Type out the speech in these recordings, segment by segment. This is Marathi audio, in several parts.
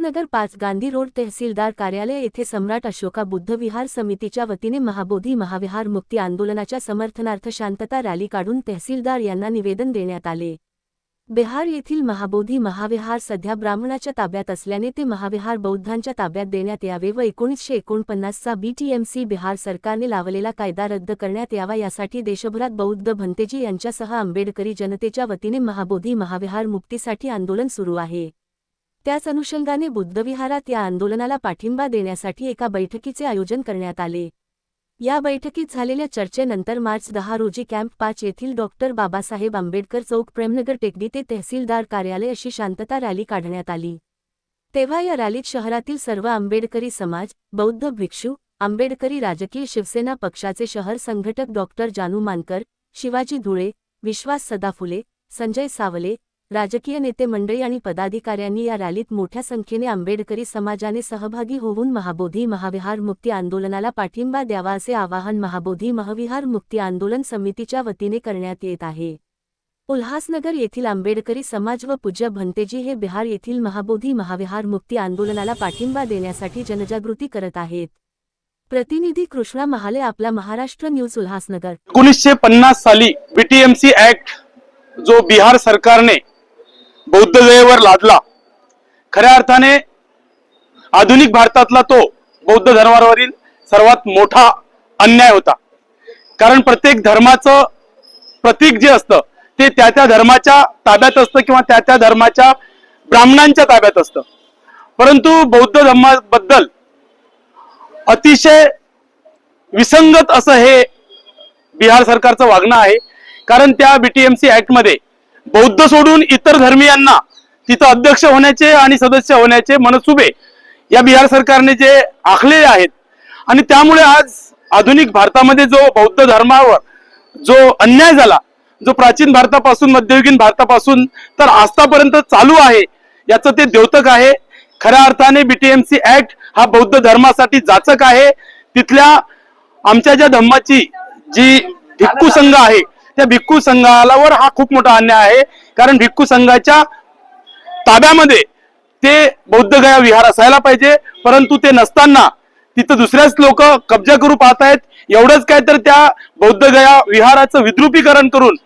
उल्हासनगर पाच गांधी रोड तहसीलदार कार्यालय येथे सम्राट अशोका बुद्ध विहार समितीच्या वतीने महाबोधी महाविहार मुक्ती आंदोलनाच्या समर्थनार्थ शांतता रॅली काढून तहसीलदार यांना निवेदन देण्यात आले. बिहार येथील महाबोधी महाविहार सध्या ब्राह्मणाच्या ताब्यात असल्याने ते महाविहार बौद्धांच्या ताब्यात देण्यात यावे व एकोणीसशे एकोणपन्नासचा बीटीएमसी बिहार सरकारने लावलेला कायदा रद्द करण्यात यावा यासाठी देशभरात बौद्ध भंतेजी यांच्यासह आंबेडकरी जनतेच्या वतीने महाबोधी महाविहार मुक्तीसाठी आंदोलन सुरू आहे. त्याच अनुषंगाने बुद्धविहारात या आंदोलनाला पाठिंबा देण्यासाठी एका बैठकीचे आयोजन करण्यात आले. या बैठकीत झालेल्या चर्चेनंतर मार्च दहा रोजी कॅम्प पाच येथील डॉक्टर बाबासाहेब आंबेडकर चौक प्रेमनगर टेकडी ते तहसीलदार कार्यालय अशी शांतता रॅली काढण्यात आली. तेव्हा या रॅलीत शहरातील सर्व आंबेडकरी समाज बौद्ध भिक्षू आंबेडकरी राजकीय शिवसेना पक्षाचे शहर संघटक डॉक्टर जानू मानकर शिवाजी धुळे विश्वास सदाफुले संजय सावले राजकीय नेते मंडळी आणि पदाधिकाऱ्यांनी या रॅलीत मोठ्या संख्येने आंबेडकरी समाजाने सहभागी होऊन महाबोधी महाविहार मुक्ती आंदोलनाला पाठिंबा द्यावा असे आवाहन महाबोधी महाविहार मुक्ती आंदोलन समितीच्या वतीने करण्यात येत आहे. उल्हासनगर येथील आंबेडकरी समाज व पूज्य भंतेजी हे बिहार येथील महाबोधी महाविहार मुक्ती आंदोलनाला पाठिंबा देण्यासाठी जनजागृती करत आहेत. प्रतिनिधी कृष्णा महाले आपला महाराष्ट्र न्यूज उल्हासनगर. एकोणीसशे पन्नास साली बीटीएमसी ऍक्ट जो बिहार सरकारने बौद्ध जयेवर लादला. खऱ्या अर्थाने आधुनिक भारतातला तो बौद्ध धर्मावरील सर्वात मोठा अन्याय होता. कारण प्रत्येक धर्माचं प्रतीक जे असतं ते त्या त्या धर्माच्या ताब्यात असतं किंवा त्या त्या धर्माच्या ब्राह्मणांच्या ताब्यात असतं. परंतु बौद्ध धर्माबद्दल अतिशय विसंगत असं हे बिहार सरकारचं वागणं आहे. कारण त्या बीटीएमसी ऍक्टमध्ये बौद्ध सोडून इतर धर्मियांना तिथं अध्यक्ष होण्याचे आणि सदस्य होण्याचे मनसुबे या बिहार सरकारने जे आखलेले आहेत. आणि त्यामुळे आज आधुनिक भारतामध्ये जो बौद्ध धर्मावर जो अन्याय झाला जो प्राचीन भारतापासून मध्ययुगीन भारतापासून तर आजतापर्यंत चालू आहे याचं ते द्योतक आहे. खऱ्या अर्थाने बीटीएमसी ऍक्ट हा बौद्ध धर्मासाठी जाचक आहे. तिथल्या आमच्या ज्या धम्माची जी भिक्खू संघ आहे त्या भिक्खू संघावर हा खूप मोठा अन्याय आहे. कारण भिक्खू संघाच्या ताब्यामध्ये ते बौद्धगया विहार असायला पाहिजे. परंतु ते नसताना तिथं दुसऱ्याच लोक कब्जा करू पाहत आहेत एवढंच काय तर त्या बौद्धगया विहाराचं विद्रुपीकरण करून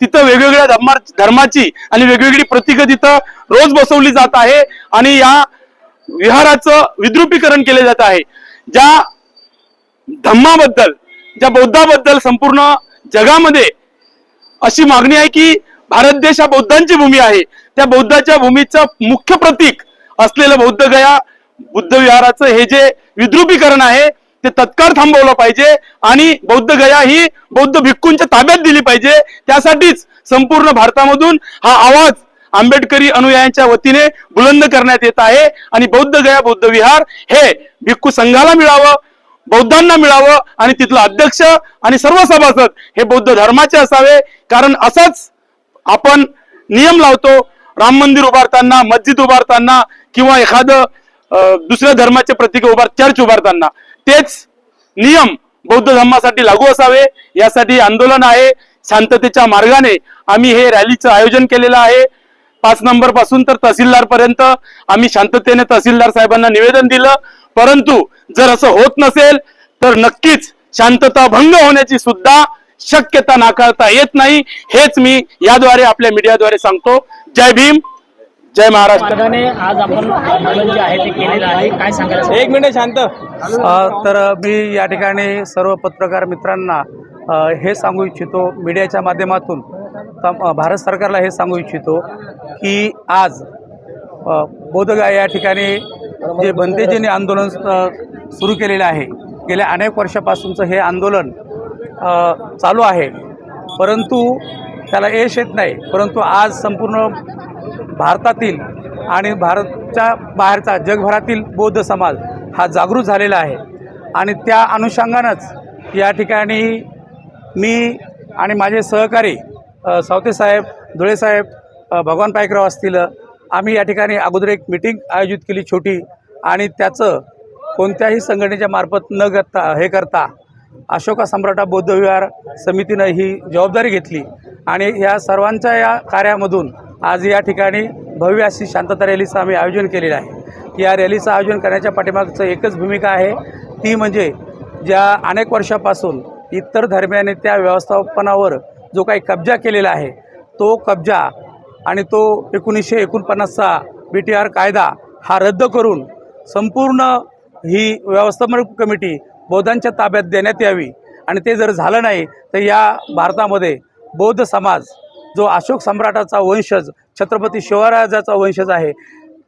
तिथं वेगवेगळ्या धर्मा धर्माची आणि वेगवेगळी प्रतीकं तिथं रोज बसवली जात आहे आणि या विहाराचं विद्रुपीकरण केले जात आहे. ज्या धम्माबद्दल ज्या बौद्धाबद्दल संपूर्ण जगामध्ये अशी मागणी आहे की भारत देश हा बौद्धांची भूमी आहे. त्या बौद्धाच्या भूमीचं मुख्य प्रतीक असलेलं बौद्ध गया बुद्ध विहाराचं हे जे विद्रुपीकरण आहे ते तत्काळ थांबवलं पाहिजे आणि बौद्ध गया ही बौद्ध भिक्खूंच्या ताब्यात दिली पाहिजे. त्यासाठीच संपूर्ण भारतामधून हा आवाज आंबेडकरी अनुयायांच्या वतीने बुलंद करण्यात येत आहे. आणि बौद्ध गया बौद्ध विहार हे भिक्खू संघाला मिळावं. बौद्धांना मिळावं आणि तिथलं अध्यक्ष आणि सर्व सभासद हे बौद्ध धर्माचे असावे. कारण असंच आपण नियम लावतो राम मंदिर उभारताना मस्जिद उभारताना किंवा एखादं दुसऱ्या धर्माचे प्रतीक उभार चर्च उभारताना. तेच नियम बौद्ध धर्मासाठी लागू असावे. यासाठी आंदोलन आहे. शांततेच्या मार्गाने आम्ही हे रॅलीचं आयोजन केलेलं आहे. पाच नंबरपासून तर तहसीलदार पर्यंत आम्ही शांततेने तहसीलदार साहेबांना निवेदन दिलं. परंतु जर असं होत नसेल तर नक्कीच शांतता भंग होण्याची सुद्धा शक्यता नाकारता येत नाही. हेच मी याद्वारे आपल्या मीडियाद्वारे सांगतो. जय भीम जय महाराष्ट्र. आज आपण आंदोलन जे आहे ते केलेलं आहे. काय सांगायला एक मिनिट शांत. तर मी या ठिकाणी सर्व पत्रकार मित्रांना हे सांगू इच्छितो मीडियाच्या माध्यमातून. भारत सरकारला हे सांगू इच्छितो की आज अ, बोधगा या ठिकाणी जे बंदेजीने आंदोलन सुरू केलेलं आहे. गेल्या अनेक वर्षापासूनचं हे आंदोलन चालू आहे. परंतु त्याला यश येत नाही. परंतु आज संपूर्ण भारतातील आणि भारतच्या बाहेरचा जगभरातील बौद्ध समाज हा जागृत झालेला आहे. आणि त्या अनुषंगानंच या ठिकाणी मी आणि माझे सहकारी सावते सावतेसाहेब धुळेसाहेब भगवान पायकराव असतील. आम्ही या ठिकाणी अगोदर एक मिटिंग आयोजित केली छोटी आणि त्याचं कोणत्याही संघटनेच्या मार्फत न करता हे करता अशोका सम्राटा बौद्ध विहार समितीनं ही जबाबदारी घेतली. आणि ह्या सर्वांच्या या कार्यामधून आज या ठिकाणी भव्य अशी शांतता रॅलीचं आम्ही आयोजन केलेलं आहे. या रॅलीचं आयोजन करण्याच्या पाठीमागचं एकच भूमिका आहे. ती म्हणजे ज्या अनेक वर्षापासून इतर धर्मियांनी त्या व्यवस्थापनावर जो काही कब्जा केलेला आहे तो कब्जा आणि तो एकोणीसशे एकोणपन्नासचा बी टी आर कायदा हा रद्द करून संपूर्ण ही व्यवस्थापन कमिटी बौद्धांच्या ताब्यात देण्यात यावी. आणि ते जर झालं नाही तर या भारतामध्ये बौद्ध समाज जो अशोक सम्राटाचा वंशज छत्रपती शिवराजाचा वंशज आहे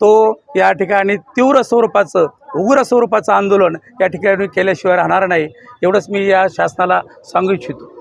तो या ठिकाणी तीव्र स्वरूपाचं उग्र स्वरूपाचं आंदोलन या ठिकाणी केल्याशिवाय राहणार नाही. एवढंच मी या शासनाला सांगू इच्छितो.